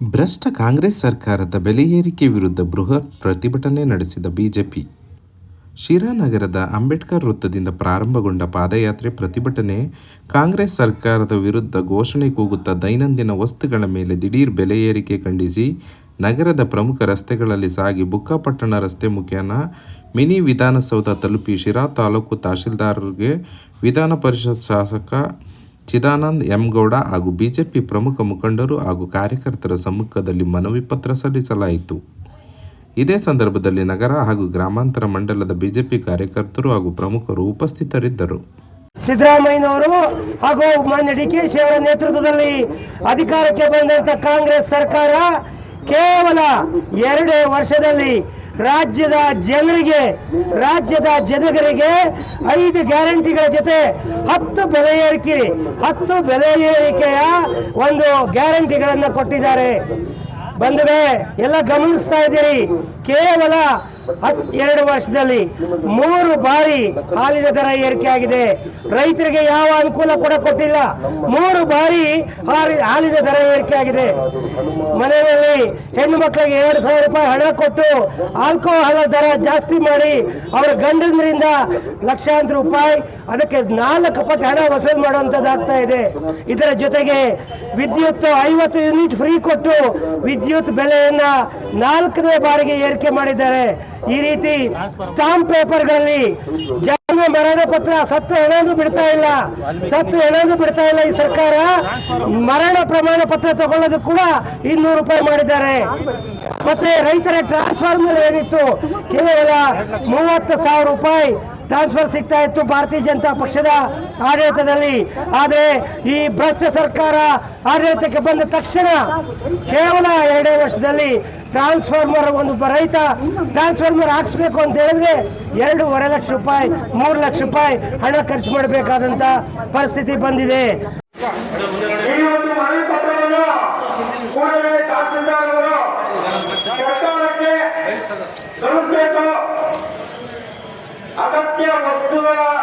ಭ್ರಷ್ಟ ಕಾಂಗ್ರೆಸ್ ಸರ್ಕಾರದ ಬೆಲೆ ಏರಿಕೆ ವಿರುದ್ಧ ಬೃಹತ್ ಪ್ರತಿಭಟನೆ ನಡೆಸಿದ ಬಿಜೆಪಿ. ಶಿರಾನಗರದ ಅಂಬೇಡ್ಕರ್ ವೃತ್ತದಿಂದ ಪ್ರಾರಂಭಗೊಂಡ ಪಾದಯಾತ್ರೆ ಪ್ರತಿಭಟನೆ ಕಾಂಗ್ರೆಸ್ ಸರ್ಕಾರದ ವಿರುದ್ಧ ಘೋಷಣೆ ಕೂಗುತ್ತಾ ದೈನಂದಿನ ವಸ್ತುಗಳ ಮೇಲೆ ದಿಢೀರ್ ಬೆಲೆ ಏರಿಕೆ ಖಂಡಿಸಿ ನಗರದ ಪ್ರಮುಖ ರಸ್ತೆಗಳಲ್ಲಿ ಸಾಗಿ ಬುಕ್ಕಾಪಟ್ಟಣ ರಸ್ತೆ ಮುಖೇನ ಮಿನಿ ವಿಧಾನಸೌಧ ತಲುಪಿ ಶಿರಾ ತಾಲೂಕು ತಹಶೀಲ್ದಾರರಿಗೆ ವಿಧಾನ ಪರಿಷತ್ ಶಾಸಕ ಚಿದಾನಂದ್ ಎಂಗೌಡ ಹಾಗೂ ಬಿಜೆಪಿ ಪ್ರಮುಖ ಮುಖಂಡರು ಹಾಗೂ ಕಾರ್ಯಕರ್ತರ ಸಮ್ಮುಖದಲ್ಲಿ ಮನವಿ ಪತ್ರ ಸಲ್ಲಿಸಲಾಯಿತು. ಇದೇ ಸಂದರ್ಭದಲ್ಲಿ ನಗರ ಹಾಗೂ ಗ್ರಾಮಾಂತರ ಮಂಡಲದ ಬಿಜೆಪಿ ಕಾರ್ಯಕರ್ತರು ಹಾಗೂ ಪ್ರಮುಖರು ಉಪಸ್ಥಿತರಿದ್ದರು. ಸಿದ್ದರಾಮಯ್ಯನವರು ಹಾಗೂ ಮಾನ್ಯ ಡಿ ಕೆ ಶಿ ಅವರ ನೇತೃತ್ವದಲ್ಲಿ ಅಧಿಕಾರಕ್ಕೆ ಬಂದಂತ ಕಾಂಗ್ರೆಸ್ ಸರ್ಕಾರ ಕೇವಲ ಎರಡೇ ವರ್ಷದಲ್ಲಿ ರಾಜ್ಯದ ಜನರಿಗೆ ರಾಜ್ಯದ ಜನರಿಗೆ ಐದು ಗ್ಯಾರಂಟಿಗಳ ಜೊತೆ ಹತ್ತು ಬೆಲೆ ಏರಿಕೆ, ಹತ್ತು ಬೆಲೆ ಏರಿಕೆಯ ಒಂದು ಗ್ಯಾರಂಟಿಗಳನ್ನು ಕೊಟ್ಟಿದ್ದಾರೆ. ಬಂದರೆ ಎಲ್ಲ ಗಮನಿಸ್ತಾ ಇದ್ದೀರಿ. ಕೇವಲ ಹತ್ ಎರಡು ವರ್ಷದಲ್ಲಿ ಮೂರು ಬಾರಿ ಹಾಲಿನ ದರ ಏರಿಕೆ ಆಗಿದೆ. ರೈತರಿಗೆ ಯಾವ ಅನುಕೂಲ ಕೂಡ ಕೊಟ್ಟಿಲ್ಲ. ಮೂರು ಬಾರಿ ಹಾಲಿ- ಹಾಲಿನ ದರ ಏರಿಕೆ ಆಗಿದೆ. ಮನೆಯಲ್ಲಿ ಹೆಣ್ಣು ಮಕ್ಕಳಿಗೆ ಎರಡು ಸಾವಿರ ರೂಪಾಯಿ ಹಣ ಕೊಟ್ಟು ಆಲ್ಕೋಹಾಲ್ ದರ ಜಾಸ್ತಿ ಮಾಡಿ ಅವರ ಗಂಡಂದ್ರಿಂದ ಲಕ್ಷಾಂತರ ರೂಪಾಯಿ ಅದಕ್ಕೆ ನಾಲ್ಕು ಪಟ್ಟು ಹಣ ವಸೂಲು ಮಾಡುವಂಥದ್ದಾಗ್ತಾ ಇದೆ. ಇದರ ಜೊತೆಗೆ ವಿದ್ಯುತ್ ಐವತ್ತು ಯೂನಿಟ್ ಫ್ರೀ ಕೊಟ್ಟು ವಿದ್ಯುತ್ ಬೆಲೆಯನ್ನ ನಾಲ್ಕನೇ ಬಾರಿಗೆ ಏರಿಕೆ ಮಾಡಿದ್ದಾರೆ. ಈ ರೀತಿ ಸ್ಟಾಂಪ್ ಪೇಪರ್ಗಳಲ್ಲಿ ಜನ ಮರಣ ಪತ್ರ ಸತ್ತು ಹೆಣದು ಬಿಡ್ತಾ ಇಲ್ಲ, ಸತ್ತು ಹೆಣದು ಬಿಡ್ತಾ ಇಲ್ಲ ಈ ಸರ್ಕಾರ. ಮರಣ ಪ್ರಮಾಣ ಪತ್ರ ತಗೊಳ್ಳೋದು ಕೂಡ ಇನ್ನೂರು ರೂಪಾಯಿ ಮಾಡಿದ್ದಾರೆ. ಮತ್ತೆ ರೈತರ ಟ್ರಾನ್ಸ್ಫಾರ್ಮರ್ ಏನಿತ್ತು? ಕೇವಲ ಮೂವತ್ತು ಸಾವಿರ ರೂಪಾಯಿ ಟ್ರಾನ್ಸ್ಫರ್ ಸಿಗ್ತಾ ಇತ್ತು ಭಾರತೀಯ ಜನತಾ ಪಕ್ಷದ ಆಡಳಿತದಲ್ಲಿ. ಆದರೆ ಈ ಭ್ರಷ್ಟ ಸರ್ಕಾರ ಆಡಳಿತಕ್ಕೆ ಬಂದ ತಕ್ಷಣ ಕೇವಲ ಎರಡೇ ವರ್ಷದಲ್ಲಿ ಟ್ರಾನ್ಸ್ಫಾರ್ಮರ್ ಒಂದು ರೈತ ಟ್ರಾನ್ಸ್ಫಾರ್ಮರ್ ಹಾಕಿಸ್ಬೇಕು ಅಂತ ಹೇಳಿದ್ರೆ ಎರಡೂವರೆ ಲಕ್ಷ ರೂಪಾಯಿ, ಮೂರು ಲಕ್ಷ ರೂಪಾಯಿ ಹಣ ಖರ್ಚು ಮಾಡಬೇಕಾದಂತ ಪರಿಸ್ಥಿತಿ ಬಂದಿದೆ. ಸರ್ಕಾರಕ್ಕೆ 叫我哥！